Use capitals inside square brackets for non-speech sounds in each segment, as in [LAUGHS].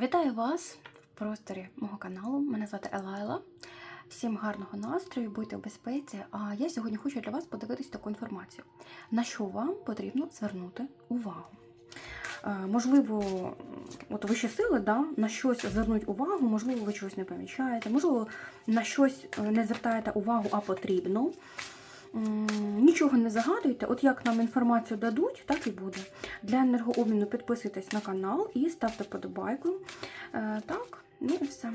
Вітаю вас в просторі мого каналу. Мене звати Елайла. Всім гарного настрою, будьте в безпеці. А я сьогодні хочу для вас подивитись таку інформацію, на що вам потрібно звернути увагу. Е, Можливо, от вищі сили да, на щось звернуть увагу, можливо, ви чогось не помічаєте, можливо, на щось е, не звертаєте увагу, а потрібно. Нічого не загадуйте, от як нам інформацію дадуть, так і буде. Для енергообміну підписуйтесь на канал і ставте подобайку. Е, так, ну і все.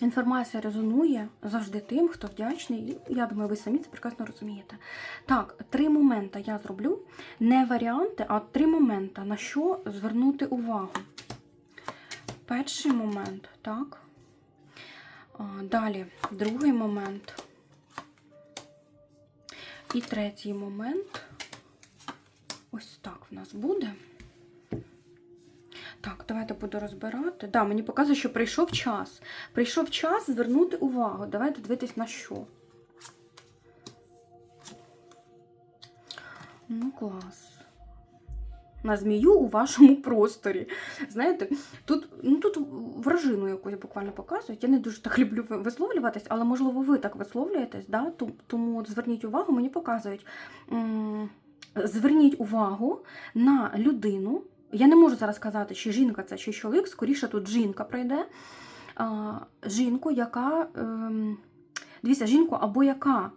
Інформація резонує завжди тим, хто вдячний. І я думаю, ви самі це прекрасно розумієте. Так, три моменти я зроблю. Не варіанти, а три моменти, на що звернути увагу. Перший момент, так. Далі, другий момент. І третій момент. Ось так в нас буде. Так, давайте буду розбирати. Да, мені показує, що прийшов час. Прийшов час звернути увагу. Давайте дивитись на що. Ну, клас. На змію у вашому [LAUGHS] просторі. Знаєте, тут, ну, тут вражину якусь буквально показують. Я не дуже так люблю висловлюватись, але можливо ви так висловлюєтесь, да? Тому зверніть увагу, мені показують. Зверніть увагу на людину. Я не можу зараз сказати, чи жінка це, чи чоловік, скоріше тут жінка прийде. Жінку, яка. ем, Дивіться, жінку або яка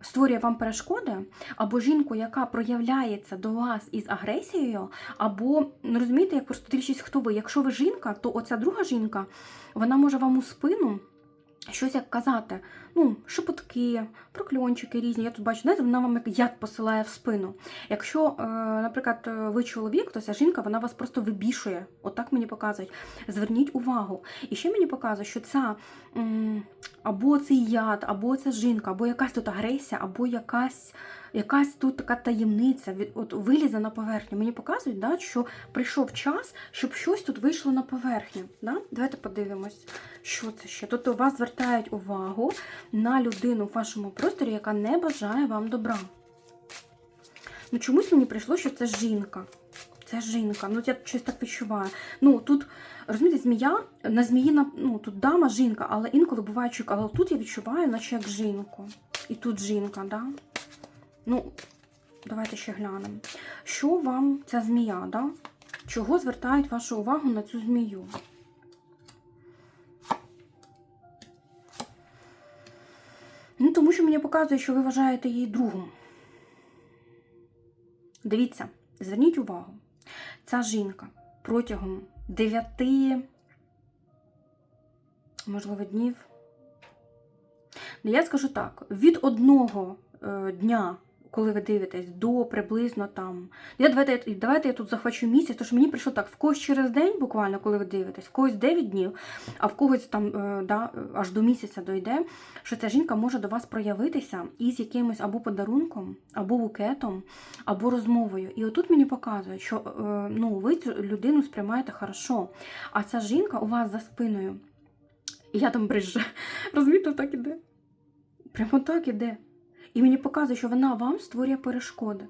створює вам перешкоди, або жінку, яка проявляється до вас із агресією, або ну, розумієте, як просто дивлячись, хто ви. Якщо ви жінка, то оця друга жінка вона може вам у спину щось як казати. Ну, шепотки, прокльончики різні. Я тут бачу, знаєте, вона вам як яд посилає в спину. Якщо, е, наприклад, е, ви чоловік, то ця жінка вона вас просто вибішує. Отак мені показують. Зверніть увагу. І ще мені показує, що ця або цей яд, або ця жінка, або якась тут агресія, або якась. Якась тут така таємниця від от вилізе на поверхню. Мені показують, да, що прийшов час, щоб щось тут вийшло на поверхню. Да? Давайте подивимось, що це ще. Тобто вас звертають увагу на людину в вашому просторі, яка не бажає вам добра. Ну, чомусь мені прийшло, що це жінка. Це жінка. Ну, я щось так відчуваю. Ну, тут, розумієте, змія, на змії, ну, тут дама, жінка, але інколи буває чоловік. Але тут я відчуваю, наче як жінку. І тут жінка, да? Ну, давайте ще глянемо. Що вам ця змія, да? Чого звертають вашу увагу на цю змію? Ну, тому що мені показує, що ви вважаєте її другом. Дивіться, зверніть увагу. Ця жінка протягом 9, можливо, днів. Ну, Я скажу так: від одного е, дня, коли ви дивитесь, до приблизно там. Я, давайте, давайте я тут захвачу місяць, тому що мені прийшло так: в когось через день, буквально, коли ви дивитесь, в когось 9 днів, а в когось там е, да, аж до місяця дойде, що ця жінка може до вас проявитися із якимось або подарунком, або букетом, або розмовою. І отут мені показує, що е, ну, ви цю людину сприймаєте хорошо, а ця жінка у вас за спиною. І я там брижу. [LAUGHS] Розумієте, так іде. Прямо так іде. І мені показує, що вона вам створює перешкоди.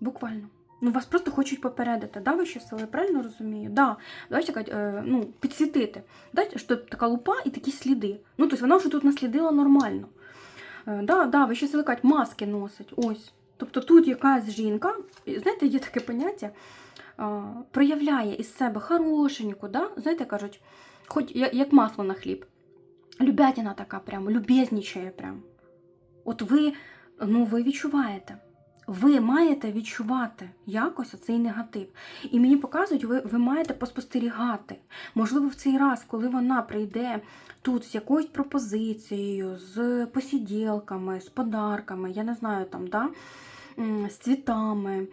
Буквально. Ну, вас просто хочуть попередити. Да, ви сили, правильно розумію? Да. Давайте так, е, ну, підсвітити. Дайте, що така лупа і такі сліди. Ну, тобто вона вже тут наслідила нормально. Е, да, да, ви сили кажуть, маски носить. Ось. Тобто тут якась жінка, знаєте, є таке поняття, е, проявляє із себе хорошеньку, да? знаєте, кажуть, хоч як масло на хліб. Любятіна така прям, любезнічає прям. От ви, ну, ви відчуваєте. Ви маєте відчувати якось оцей негатив. І мені показують, ви, ви маєте поспостерігати. Можливо, в цей раз, коли вона прийде тут з якоюсь пропозицією, з посіділками, з подарками, я не знаю там, да? з цвітами.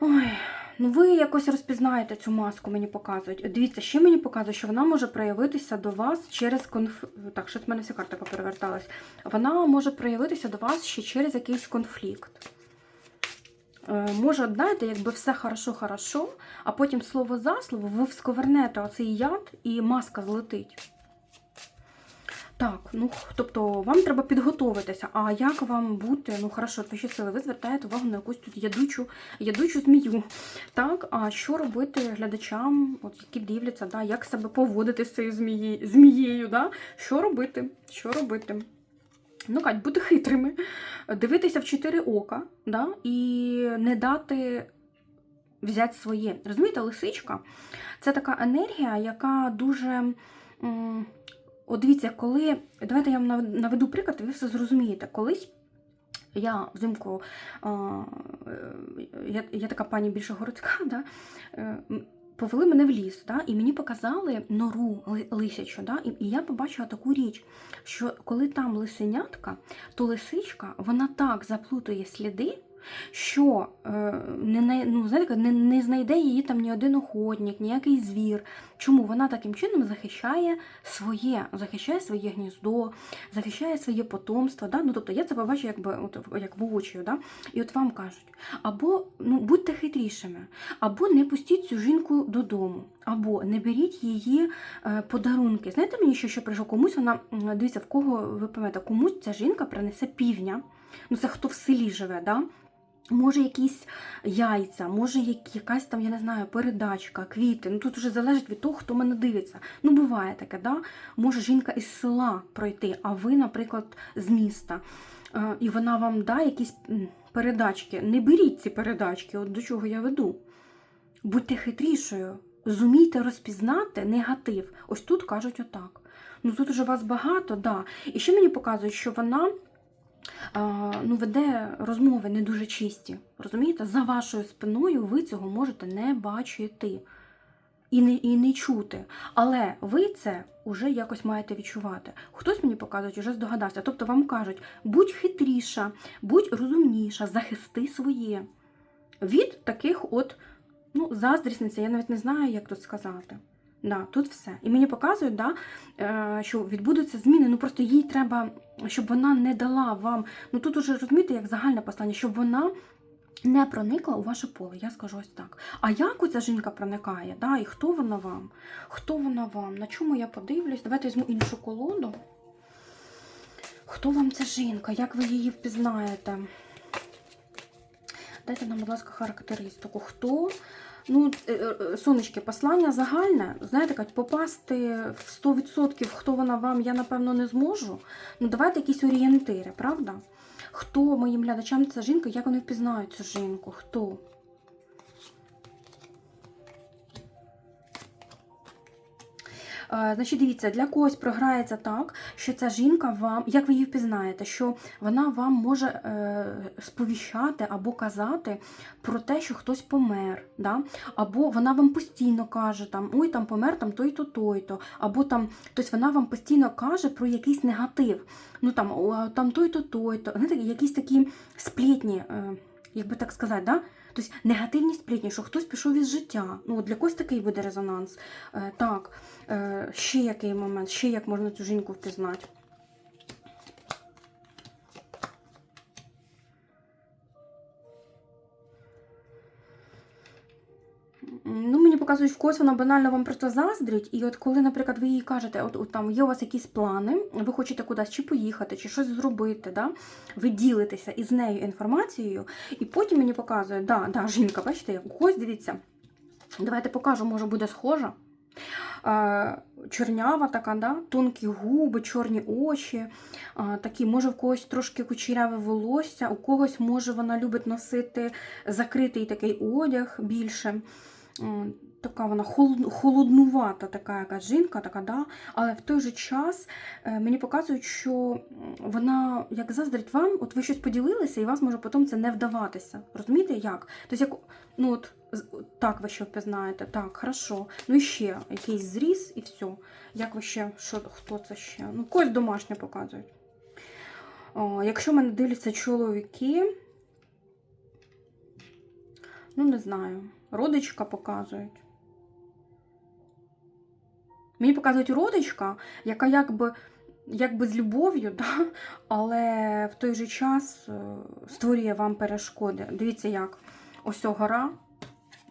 Ой, ну ви якось розпізнаєте цю маску, мені показують. Дивіться, ще мені показують, що вона може проявитися до вас через конф... Так, щось в мене вся карта попереверталась. Вона може проявитися до вас ще через якийсь конфлікт. Е, Може, знаєте, якби все хорошо-хорошо, а потім слово за слово ви всковернете оцей яд і маска злетить. Так, ну тобто вам треба підготовитися. А як вам бути? Ну хорошо, ваші сили, ви звертаєте увагу на якусь тут ядучу, ядучу змію. Так, а що робити глядачам, от які дивляться, да, як себе поводити з цією змією, змією, да? що робити? Що робити? Ну, Кать, бути хитрими, дивитися в чотири ока, да, і не дати взяти своє. Розумієте, лисичка це така енергія, яка дуже. От дивіться, коли. Давайте я вам наведу приклад, ви все зрозумієте. Колись я взимку, е, я, я така пані більше городська, да, е, повели мене в ліс, да, і мені показали нору лисячу. Да, і я побачила таку річ, що коли там лисенятка, то лисичка вона так заплутує сліди. Що е, не, ну, знаєте, не, не знайде її там ні один охотник, ніякий звір. Чому вона таким чином захищає своє, захищає своє гніздо, захищає своє потомство. Да? Ну, тобто я це побачу якби, от, як воочію. Да? І от вам кажуть, або ну, будьте хитрішими, або не пустіть цю жінку додому, або не беріть її е, подарунки. Знаєте мені, що, що прийшов комусь, вона дивіться, в кого ви пам'ятаєте, комусь ця жінка принесе півня. Ну, це хто в селі живе, да? Може, якісь яйця, може, якась там, я не знаю, передачка, квіти. Ну тут вже залежить від того, хто мене дивиться. Ну, буває таке, да? Може жінка із села пройти, а ви, наприклад, з міста. Е, І вона вам дає якісь передачки. Не беріть ці передачки, от до чого я веду. Будьте хитрішою, зумійте розпізнати негатив. Ось тут кажуть отак. Ну тут уже вас багато, да. І ще мені показують, що вона ну, веде розмови не дуже чисті. Розумієте? За вашою спиною ви цього можете не бачити і не, і не чути. Але ви це вже якось маєте відчувати. Хтось мені показує, вже здогадався. Тобто вам кажуть, будь хитріша, будь розумніша, захисти своє. Від таких от, ну, заздрісниця, я навіть не знаю, як тут сказати. Да, тут все. І мені показують, да, е, що відбудуться зміни. Ну просто їй треба, щоб вона не дала вам. Ну тут уже розумієте, як загальне послання, щоб вона не проникла у ваше поле. Я скажу ось так. А як оця жінка проникає? Да, І хто вона вам? Хто вона вам? На чому я подивлюсь? Давайте візьму іншу колоду. Хто вам ця жінка? Як ви її впізнаєте? Дайте нам, будь ласка, характеристику. Хто? Ну, е, е, сонечки, послання загальне, знаєте, як попасти в 100%, хто вона вам, я напевно не зможу. Ну, давайте якісь орієнтири, правда? Хто моїм глядачам ця жінка, як вони впізнають цю жінку? Хто? Значить, дивіться, для когось програється так, що ця жінка вам, як ви її впізнаєте, що вона вам може е, сповіщати або казати про те, що хтось помер, да? або вона вам постійно каже, там, ой, там помер там той-то, той-то, або там, тобто вона вам постійно каже про якийсь негатив. Ну там, там той-то, той-то. Знаєте, якісь такі сплетні, е, як би так сказати, да? Тобто негативні плітні, що хтось пішов із життя. Ну, для когось такий буде резонанс. Е, так, е, ще який момент, ще як можна цю жінку впізнати. Показують, в когось вона банально вам просто заздрить. І от коли, наприклад, ви їй кажете, от, от там є у вас якісь плани, ви хочете кудись чи поїхати, чи щось зробити, да? ви ділитеся із нею інформацією, і потім мені показує, да, да, жінка, бачите, у когось дивіться. Давайте покажу, може буде схожа. Чорнява така, да? тонкі губи, чорні очі, такі, може в когось трошки кучеряве волосся, у когось може вона любить носити закритий такий одяг більше. Така вона холоднувата, така якась жінка, така, да? але в той же час е, мені показують, що вона як заздрить вам, от ви щось поділилися, і вас може потім це не вдаватися. Розумієте, як? Тобто, як ну от так ви ще впізнаєте, так, хорошо. Ну і ще якийсь зріз і все. Як ви ще, що, хто це ще? Ну, когось домашнє показують. О, якщо мене дивляться чоловіки, ну не знаю, родичка показують. Мені показують родичка, яка якби, якби з любов'ю, [LAUGHS] да? але в той же час е, створює вам перешкоди. Дивіться, як ось гора.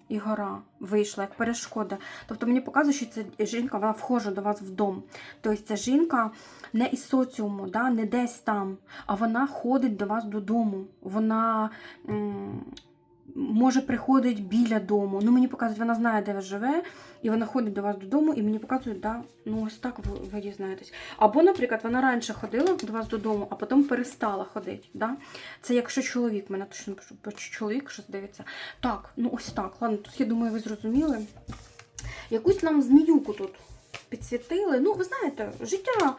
і гора вийшла як перешкода. Тобто мені показує, що ця жінка вона вхожа до вас в. Тобто ця жінка не із соціуму, да, не десь там, а вона ходить до вас додому. Вона може приходить біля дому. Ну, мені показують, вона знає, де ви живе, і вона ходить до вас додому, і мені показують, да, ну ось так ви, ви дізнаєтесь. Або, наприклад, вона раніше ходила до вас додому, а потім перестала ходити. Да? Це якщо чоловік, мене точно чоловік щось дивиться. Так, ну ось так. Ладно, тут я думаю, ви зрозуміли. Якусь нам зміюку тут підсвітили. Ну, ви знаєте, життя.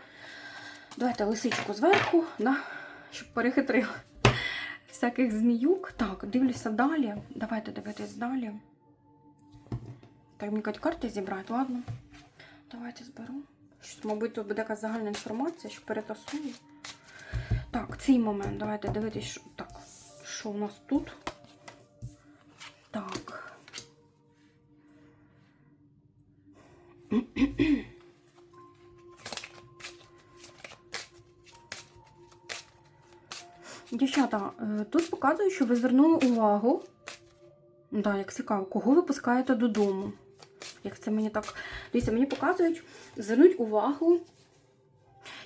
Давайте лисичку зверху, да? щоб перехитрили всяких зміюк. Так, дивлюся далі. Давайте дивитись далі. Так, мені кажуть, карти зібрати, ладно. Давайте зберу. Щось, мабуть, тут буде якась загальна інформація, що перетасую. Так, цей момент. Давайте дивитись, що так. Що у нас тут? Так. Дівчата, е, тут показую, що ви звернули увагу. Да, як цікаво, кого ви пускаєте додому. Як це мені так. Дивіться, мені показують, звернуть увагу.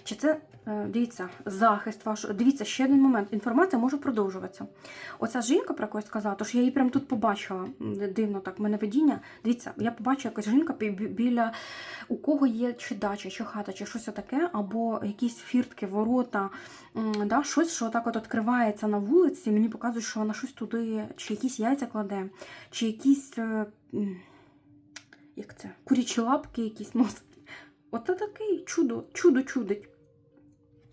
Чи це, дивіться, захист ваш. Дивіться, ще один момент. Інформація може продовжуватися. Оця жінка, про яку я сказала, то що я її прямо тут побачила. Дивно так, мене видіння. Дивіться, я побачила якась жінка бі- бі- біля у кого є чи дача, чи хата, чи щось таке, або якісь фіртки, ворота, да, щось, що так от відкривається на вулиці. Мені показують, що вона щось туди, чи якісь яйця кладе, чи якісь. е, Як це? Курячі лапки якісь носить. От такий чудо, чудо чудить.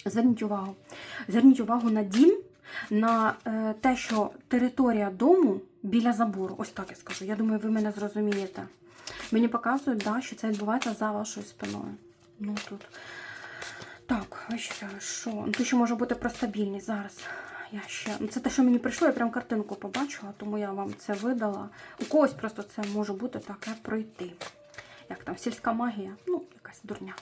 Зверніть увагу. Зверніть увагу на дім, на е, те, що територія дому біля забору. Ось так я скажу. Я думаю, ви мене зрозумієте. Мені показують, да, що це відбувається за вашою спиною. Ну тут. Так, ось що. Ну, тут ще може бути про стабільність зараз. Я ще... ну, Це те, що мені прийшло, я прям картинку побачила, тому я вам це видала. У когось просто це може бути таке пройти. Як там, сільська магія, ну, якась дурня.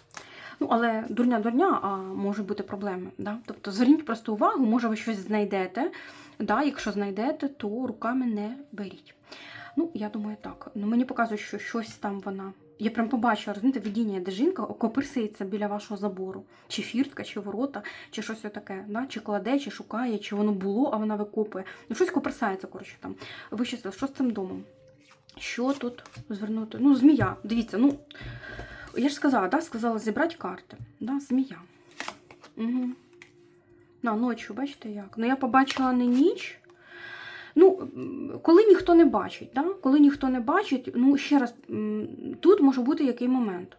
Ну, але дурня дурня, а може бути проблеми. Да? Тобто зверніть просто увагу, може ви щось знайдете. Да? Якщо знайдете, то руками не беріть. Ну, я думаю, так. Ну, мені показують, що щось там вона. Я прям побачила, розумієте, видіння, де жінка копирситься біля вашого забору. Чи фіртка, чи ворота, чи щось таке. Да? Чи кладе, чи шукає, чи воно було, а вона викопує. Ну, щось копирсається, коротше там. Вичислили, що з цим домом? Що тут звернути? Ну, змія. Дивіться, ну. Я ж сказала, да? сказала зібрати карти. Да? Змія. Угу. На ночі, бачите як? Ну, я побачила не ніч. Ну, коли ніхто не бачить, да? коли ніхто не бачить, ну ще раз, тут може бути який момент.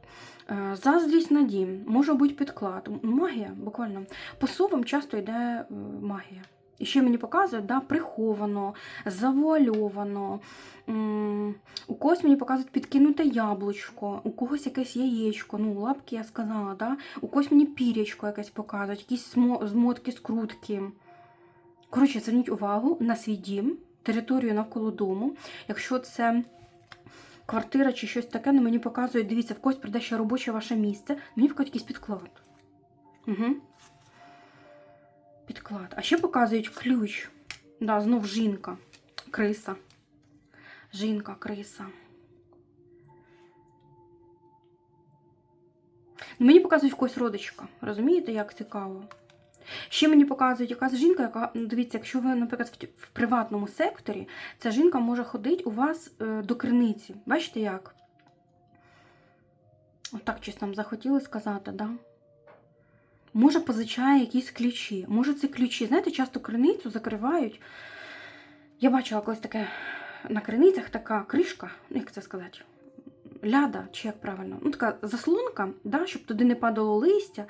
Е, Заздрість на дім, може бути підклад. Магія, буквально. По совам часто йде е, магія. І ще мені показують, да, приховано, завуальовано. У когось мені показують підкинуте яблучко, у когось якесь яєчко, ну, лапки я сказала, да? у когось мені пірячко якесь показують, якісь змотки, скрутки. Коротше, зверніть увагу на свій дім, територію навколо дому. Якщо це квартира чи щось таке, ну мені показують, дивіться, в когось прийде ще робоче ваше місце, мені показують якийсь підклад. Угу. Підклад. А ще показують ключ. Да, знов жінка, криса. Жінка, криса. Ну, мені показують в когось родичка. Розумієте, як цікаво? Ще мені показують якась жінка, яка, ну дивіться, якщо ви, наприклад, в, приватному секторі, ця жінка може ходити у вас е, до криниці. Бачите як? Отак щось нам захотіли сказати, да? Може, позичає якісь ключі. Може, це ключі. Знаєте, часто криницю закривають. Я бачила колись таке на криницях така кришка, ну, як це сказати, ляда, чи як правильно, ну така заслонка, да, щоб туди не падало листя.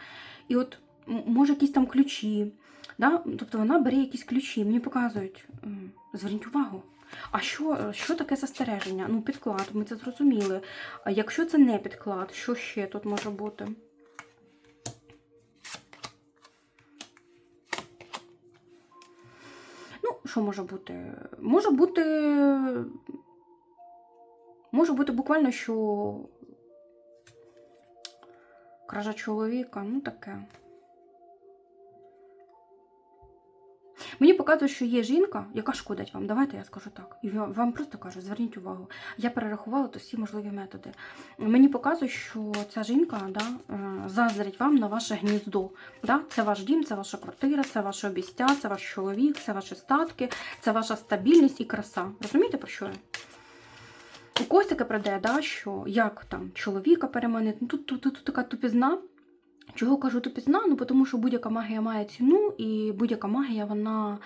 І от може якісь там ключі. Да? Тобто вона бере якісь ключі, мені показують. Зверніть увагу. А що, що таке застереження? Ну, підклад, ми це зрозуміли. А якщо це не підклад, що ще тут може бути? Що може бути? Може бути. Може бути буквально, що кража чоловіка, ну таке. Мені показує, що є жінка, яка шкодить вам. Давайте я скажу так. І вам просто кажу, зверніть увагу. Я перерахувала то всі можливі методи. Мені показує, що ця жінка да, е, заздрить вам на ваше гніздо. Да? Це ваш дім, це ваша квартира, це ваше обістя, це ваш чоловік, це ваші статки, це ваша стабільність і краса. Розумієте про що я? У когось таке прийде, да, що як там чоловіка переманити. Ну, Тут, тут, тут така тупізна. Чого кажу тупізна? Ну, тому що будь-яка магія має ціну, і будь-яка магія, вона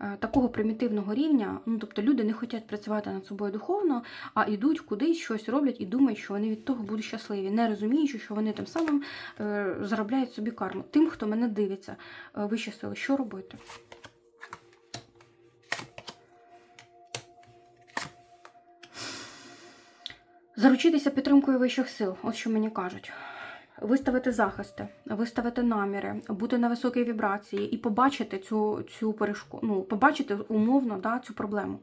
е, такого примітивного рівня. Ну, тобто люди не хочуть працювати над собою духовно, а йдуть кудись, щось роблять і думають, що вони від того будуть щасливі, не розуміючи, що вони тим самим е, заробляють собі карму. Тим, хто мене дивиться, е, вищі сили, що робити? Заручитися підтримкою вищих сил, от що мені кажуть. Виставити захисти, виставити наміри, бути на високій вібрації і побачити цю, цю перешку, ну, побачити умовно да, цю проблему.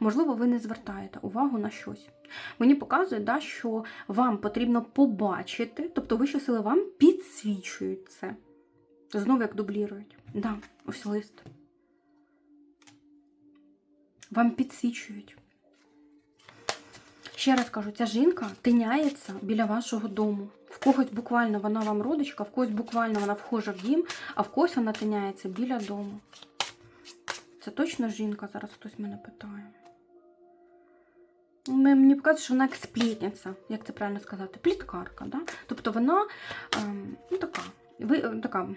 Можливо, ви не звертаєте увагу на щось. Мені показує, да, що вам потрібно побачити, тобто вищі сили вам підсвічують це. Знову як дублірують. Да, ось лист. Вам підсвічують. Ще раз кажу, ця жінка тиняється біля вашого дому. Когось буквально вона вам родичка, в когось буквально вона вхожа в дім, а в когось вона тиняється біля дому. Це точно жінка, зараз хтось мене питає. Мені показує, що вона як сплітниця, як це правильно сказати, пліткарка. Да? Тобто вона ем, ну, така, ви, е, така,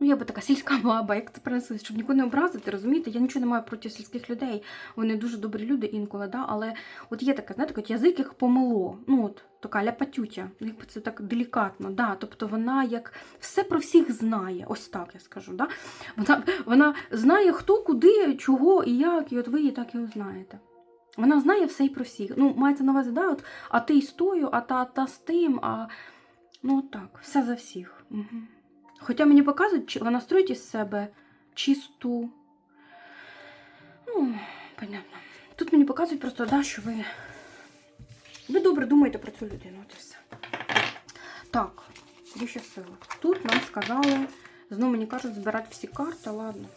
ну я би така сільська баба, як це сказати, щоб нікого не образити, розумієте? Я нічого не маю проти сільських людей. Вони дуже добрі люди інколи, да? але от є таке, знаєте, язик їх помило. Ну, от така ляпатютя, якби це так делікатно. Да? Тобто вона як все про всіх знає, ось так я скажу. Да? Вона, вона знає, хто, куди, чого і як, і от ви її так і знаєте. Вона знає все і про всіх. Ну, мається на увазі, да, от, а ти з тою, а та, та з тим, а ну от так, все за всіх. Угу. Хоча мені показують, вона строїть із себе чисту. Ну, понятно. Тут мені показують просто, да, що ви. Ви добре думаєте про цю людину, і все. Так, ще сила. Тут нам сказали, знову мені кажуть, збирати всі карти, ладно.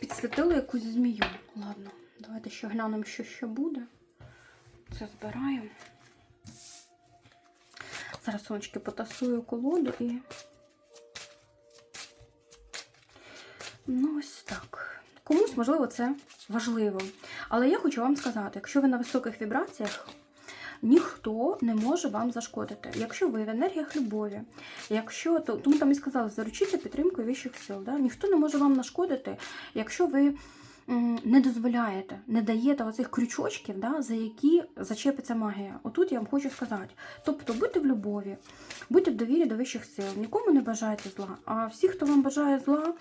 Підсвітили якусь змію. Ладно, давайте ще глянемо, що ще буде. Це збираємо. Зараз сонечки потасую колоду і. Ну, ось так. Комусь, можливо, це важливо. Але я хочу вам сказати, якщо ви на високих вібраціях, ніхто не може вам зашкодити. Якщо ви в енергіях любові, якщо то, тому там і сказали, заручіться підтримкою вищих сил. Да? Ніхто не може вам нашкодити, якщо ви не дозволяєте, не даєте оцих крючочків, да, за які зачепиться магія. Отут я вам хочу сказати. Тобто будьте в любові, будьте в довірі до вищих сил, нікому не бажайте зла. А всі, хто вам бажає зла,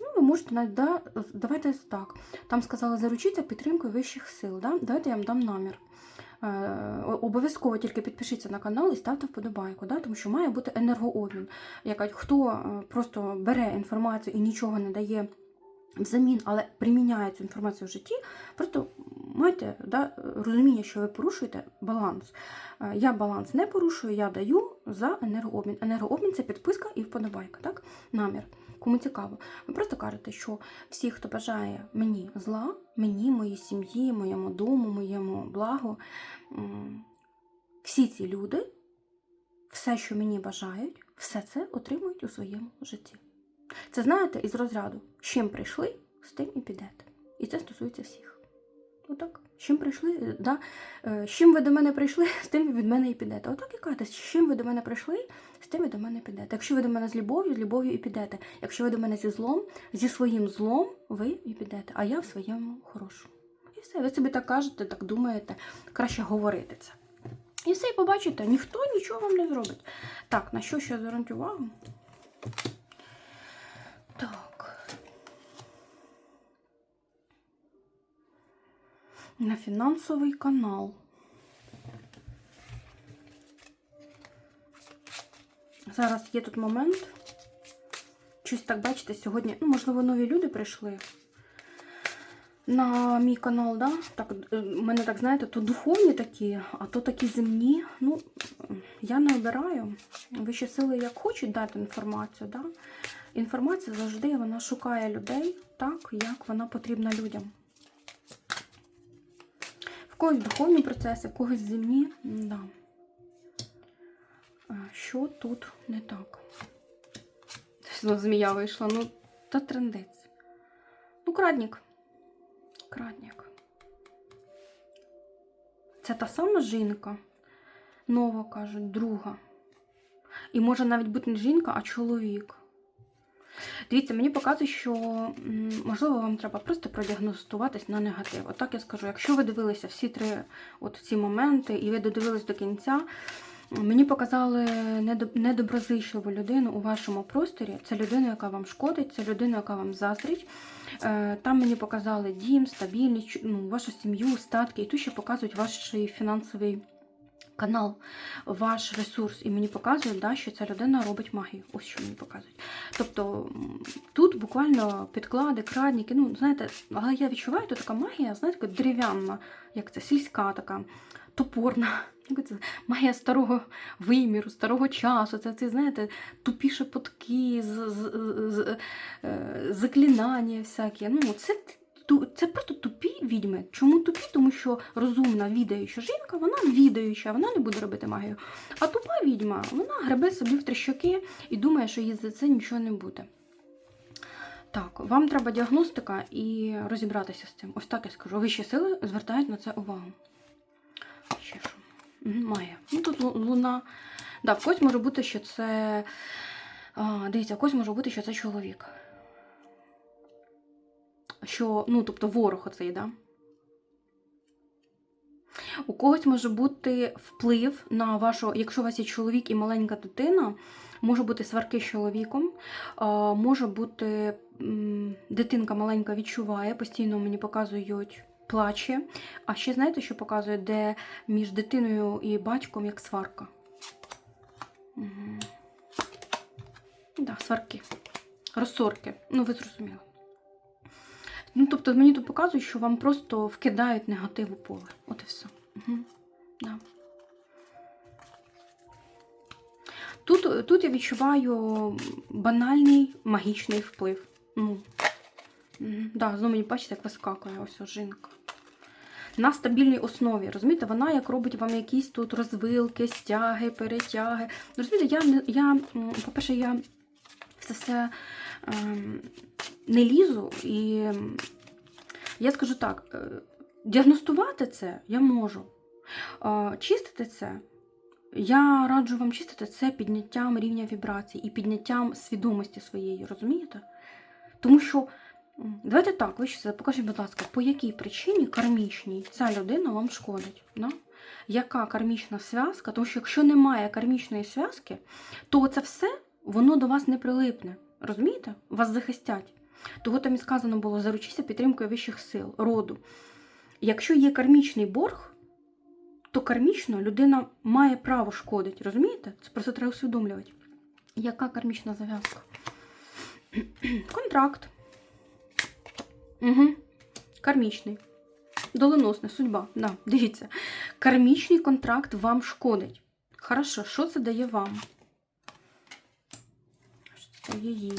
ну, ви можете навіть да, давайте так. Там сказали, заручіться підтримкою вищих сил. Да? Давайте я вам дам намір. Е, Обов'язково тільки підпишіться на канал і ставте вподобайку, да? тому що має бути енергообмін. Хто е, просто бере інформацію і нічого не дає взамін, але приміняє цю інформацію в житті, просто майте да, розуміння, що ви порушуєте баланс. Е, Я баланс не порушую, я даю за енергообмін. Енергообмін це підписка і вподобайка, так? Намір. Кому цікаво, ви просто кажете, що всі, хто бажає мені зла, мені, моїй сім'ї, моєму дому, моєму благу, всі ці люди, все, що мені бажають, все це отримують у своєму житті. Це знаєте, із розряду, з чим прийшли, з тим і підете. І це стосується всіх. Отак. З чим прийшли, е, да? е, з чим ви до мене прийшли, [LAUGHS] з тим від мене і підете. Отак і кажете, з чим ви до мене прийшли, з тим ви до мене підете. Якщо ви до мене з любов'ю, з любов'ю і підете. Якщо ви до мене зі злом, зі своїм злом ви і підете, а я в своєму хорошому. І все, ви собі так кажете, так думаєте, краще говорити це. І все, і побачите, ніхто нічого вам не зробить. Так, на що ще звернути увагу? Так. На фінансовий канал. Зараз є тут момент. Щось так, бачите, сьогодні, ну, можливо, нові люди прийшли на мій канал, да? Так, е, мене так, знаєте, то духовні такі, а то такі земні. Ну, я не обираю. Вищі сили як хочуть дати інформацію, да? Інформація завжди вона шукає людей так, як вона потрібна людям. В когось духовні процеси, в когось земні. Да. Що тут не так? Знову змія вийшла. Ну, та трендець. Ну, крадник. Крадник. Це та сама жінка. Нова, кажуть, друга. І може навіть бути не жінка, а чоловік. Дивіться, мені показує, що можливо вам треба просто продіагностуватись на негатив. Отак я скажу, якщо ви дивилися всі три от ці моменти і ви додивились до кінця, мені показали недоброзичливу людину у вашому просторі. Це людина, яка вам шкодить, це людина, яка вам заздрить. Е, Там мені показали дім, стабільність, ну, вашу сім'ю, статки, і тут ще показують ваш фінансовий канал, ваш ресурс. І мені показують, да, що ця людина робить магію. Ось що мені показують. Тобто тут буквально підклади, крадники, ну, знаєте, але я відчуваю, тут така магія, знаєте, дерев'яна, як це, сільська така, топорна. [LAUGHS] Це? Магія старого виміру, старого часу. Це ці, знаєте, тупі шепотки, з, з, з, е, заклинання всякі. Ну, це, це просто тупі відьми. Чому тупі? Тому що розумна, відаюча жінка, вона відаюча, вона не буде робити магію. А тупа відьма, вона гребе собі в трещоки і думає, що їй за це нічого не буде. Так, вам треба діагностика і розібратися з цим. Ось так я скажу. Вищі сили звертають на це увагу. Ще що? Має. Ну тут лу- луна. Да, в когось може бути, що це. А, дивіться, в когось може бути, що це чоловік. Що, ну, тобто ворог оцей, да? У когось може бути вплив на вашу, якщо у вас є чоловік і маленька дитина, може бути сварки з чоловіком, може бути дитинка маленька відчуває, постійно мені показують плаче. А ще знаєте, що показує, де між дитиною і батьком як сварка. Угу. Да, сварки. Розсорки. Ну, ви зрозуміли. Ну, тобто, мені тут показують, що вам просто вкидають негатив у поле. От і все. Угу. Да. Тут, тут я відчуваю банальний магічний вплив. Ну. Да, знову мені бачите, як вискакує ось ось жінка. На стабільній основі. Розумієте, вона як робить вам якісь тут розвилки, стяги, перетяги. Розумієте, я, я по-перше, я це все ем, не лізу. І я скажу так: е, діагностувати це я можу. Чистити це. Я раджу вам чистити це підняттям рівня вібрацій і підняттям свідомості своєї, розумієте? Тому що, давайте так, ви ще покажіть, будь ласка, по якій причині кармічній ця людина вам шкодить? Да? Яка кармічна зв'язка? Тому що якщо немає кармічної зв'язки, то це все воно до вас не прилипне. Розумієте? Вас захистять. Того там і сказано було заручися підтримкою вищих сил, роду. Якщо є кармічний борг, то кармічно людина має право шкодити. Розумієте? Це просто треба усвідомлювати. Яка кармічна зав'язка? [CLEARS THROAT] Контракт. Угу. Кармічний. Доленосна судьба. Да, дивіться. Кармічний контракт вам шкодить. Хорошо, що це дає вам? Що це дає їй?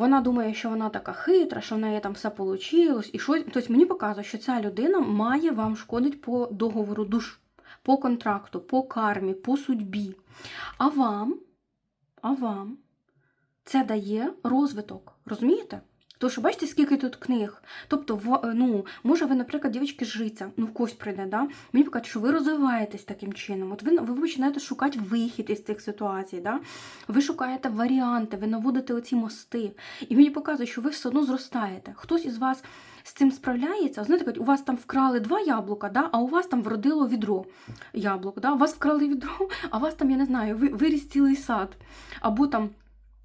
Вона думає, що вона така хитра, що в неї там все вийшло. І щось. Тобто мені показує, що ця людина має вам шкодити по договору душ, по контракту, по кармі, по судьбі. А вам, а вам це дає розвиток. Розумієте? Тому що бачите, скільки тут книг. Тобто, в- ну, може, ви, наприклад, дівчатки жиця, ну в когось прийде, да? мені покажуть, що ви розвиваєтесь таким чином. От ви, ви починаєте шукати вихід із цих ситуацій. Да? Ви шукаєте варіанти, ви наводите оці мости. І мені показує, що ви все одно зростаєте. Хтось із вас з цим справляється. Знаєте, кажуть, у вас там вкрали два яблука, да? а у вас там вродило відро яблук. Да? Вас вкрали відро, а вас там, я не знаю, ви- виріс цілий сад. Або там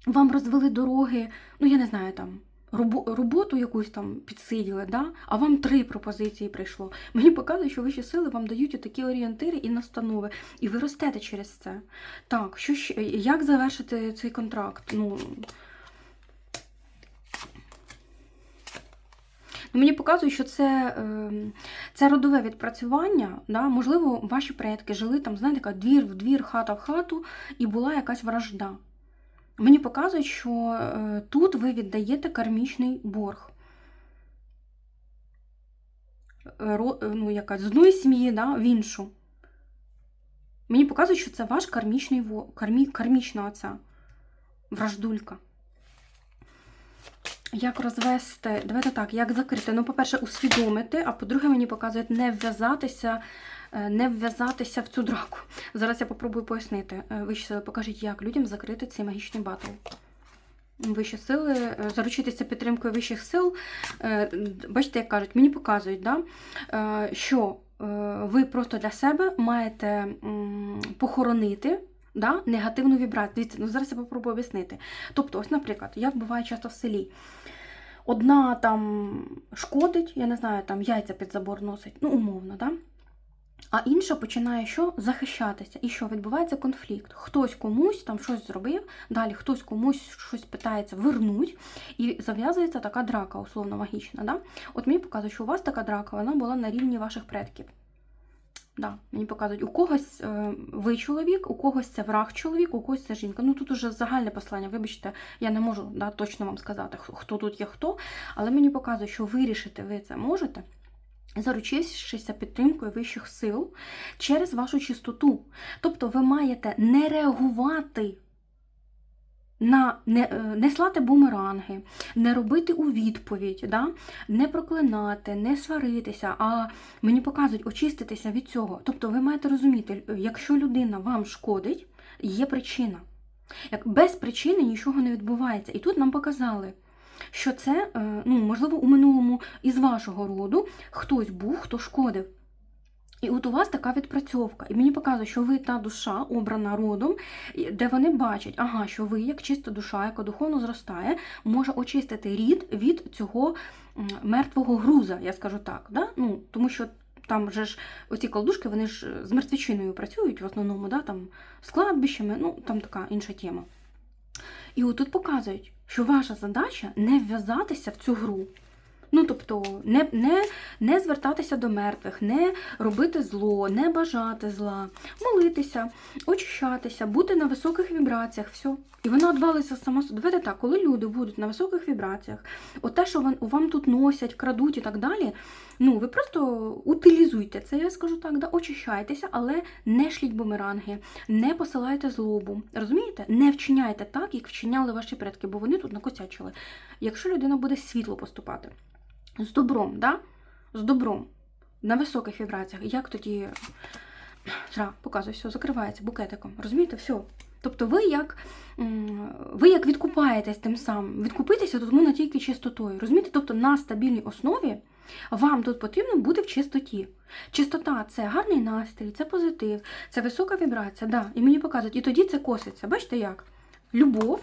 вам розвели дороги, ну я не знаю там. Робо- Роботу якусь там підсиділи, да? а вам три пропозиції прийшло. Мені показує, що вищі сили вам дають такі орієнтири і настанови, і ви ростете через це. Так, що ще? як завершити цей контракт? Ну, Ну, Мені показує, що це, ем, це родове відпрацювання. Да? Можливо, ваші предки жили там, знаєте, двір в двір, хата в хату, і була якась вражда. Мені показують, що е, тут ви віддаєте кармічний борг. Е, ну, яка, з одної сім'ї да, в іншу. Мені показують, що це ваш кармічний кармі, кармічна оця враждулька. Як розвести? Давайте так, як закрити? Ну, по-перше, усвідомити, а по-друге, мені показують не вв'язатися, не вв'язатися в цю драку. Зараз я попробую пояснити. Е, Вищі сили, покажіть, як людям закрити цей магічний батл. Вищі сили, е, заручитися підтримкою вищих сил. Е, Бачите, як кажуть, мені показують, да? е, що е, ви просто для себе маєте похоронити да, негативну вібрацію. Дивіться, ну зараз я попробую об'яснити. Тобто, ось, наприклад, як буває часто в селі. Одна там шкодить, я не знаю, там яйця під забор носить, ну, умовно, да? А інша починає що? Захищатися. І що відбувається конфлікт. Хтось комусь там щось зробив, далі хтось комусь щось питається вернуть, і зав'язується така драка, условно магічна. Да? От мені показують, що у вас така драка, вона була на рівні ваших предків. Да, мені показують, у когось е, ви чоловік, у когось це враг чоловік, у когось це жінка. Ну тут уже загальне послання, вибачте, я не можу да, точно вам сказати, хто- тут є хто, але мені показують, що вирішити ви це можете, заручившися підтримкою вищих сил через вашу чистоту. Тобто ви маєте не реагувати на не, е, не слати бумеранги, не робити у відповідь, да? не проклинати, не сваритися, а мені показують очиститися від цього. Тобто ви маєте розуміти, якщо людина вам шкодить, є причина. Як без причини нічого не відбувається. І тут нам показали, що це, е, ну, можливо, у минулому із вашого роду хтось був, хто шкодив. І от у вас така відпрацьовка. І мені показує, що ви та душа, обрана родом, де вони бачать, ага, що ви, як чиста душа, яка духовно зростає, може очистити рід від цього мертвого груза, я скажу так. Да? Ну, тому що там же ж оці колдушки, вони ж з мертвечиною працюють в основному, да? там, з кладбищами, ну там така інша тема. І от тут показують, що ваша задача не вв'язатися в цю гру. Ну, тобто, не, не, не звертатися до мертвих, не робити зло, не бажати зла, молитися, очищатися, бути на високих вібраціях, все. І вона відвалиться сама собі. Давайте так, коли люди будуть на високих вібраціях, от те, що вам тут носять, крадуть і так далі, ну, ви просто утилізуйте це, я скажу так, да, очищайтеся, але не шліть бумеранги, не посилайте злобу. Розумієте? Не вчиняйте так, як вчиняли ваші предки, бо вони тут накосячили. Якщо людина буде світло поступати з добром, да? з добром, на високих вібраціях, як тоді Зра, показує, все, закривається букетиком. Розумієте, все. Тобто ви як, ви як відкупаєтесь тим самим. Відкупитися тут можна тільки чистотою. Розумієте? Тобто на стабільній основі вам тут потрібно бути в чистоті. Чистота це гарний настрій, це позитив, це висока вібрація. Да. І мені показують, і тоді це коситься. Бачите як? Любов,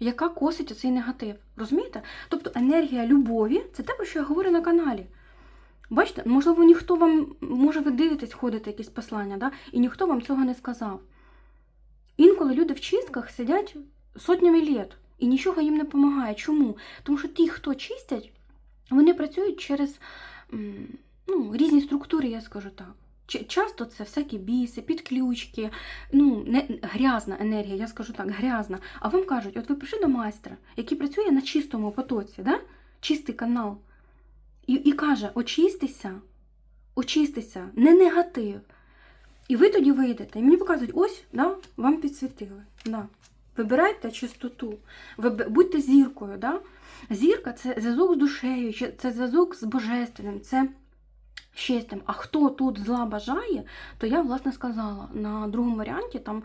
яка косить оцей негатив. Розумієте? Тобто енергія любові це те, про що я говорю на каналі. Бачите, можливо, ніхто вам, може, ви дивитесь, ходите якісь послання, да? і ніхто вам цього не сказав. Інколи люди в чистках сидять сотнями літ, і нічого їм не допомагає. Чому? Тому що ті, хто чистять, вони працюють через ну, різні структури, я скажу так. Часто це всякі біси, підключки, ну, не, грязна енергія, я скажу так, грязна. А вам кажуть, от ви прийшли до майстра, який працює на чистому потоці, да? чистий канал, і, і каже: очистися, очистися, не негатив. І ви тоді вийдете. І мені показують, ось, да, вам підсвітили. Да. Вибирайте чистоту, будьте зіркою. Да? Зірка це зв'язок з душею, це зв'язок з божественним, це щастям. А хто тут зла бажає, то я, власне, сказала на другому варіанті там.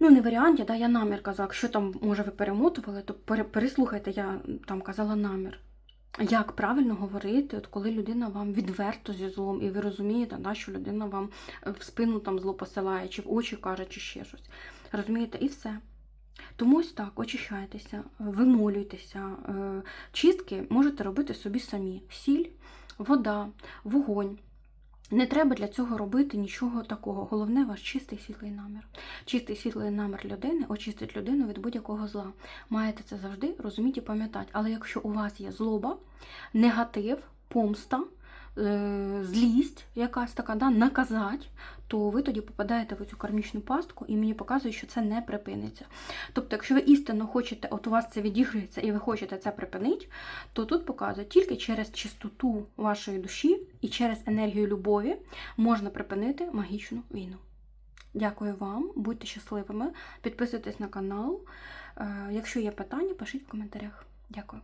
Ну, не варіанті, да, я намір казала. Якщо там, може, ви перемотували, то пере- переслухайте, я там казала намір. Як правильно говорити, от коли людина вам відверто зі злом, і ви розумієте, да, що людина вам в спину там зло посилає, чи в очі каже, чи ще щось. Розумієте, і все. Тому ось так, очищайтеся, вимолюйтеся. Е, Чистки можете робити собі самі. Сіль, вода, вогонь. Не треба для цього робити нічого такого. Головне ваш чистий світлий намір. Чистий світлий намір людини очистить людину від будь-якого зла. Маєте це завжди розуміти і пам'ятати. Але якщо у вас є злоба, негатив, помста, злість, якась така, да, наказати, то ви тоді попадаєте в цю кармічну пастку, і мені показує, що це не припиниться. Тобто, якщо ви істинно хочете, от у вас це відігрується, і ви хочете це припинити, то тут показує тільки через чистоту вашої душі і через енергію любові можна припинити магічну війну. Дякую вам, будьте щасливими, підписуйтесь на канал. Е, Якщо є питання, пишіть в коментарях. Дякую.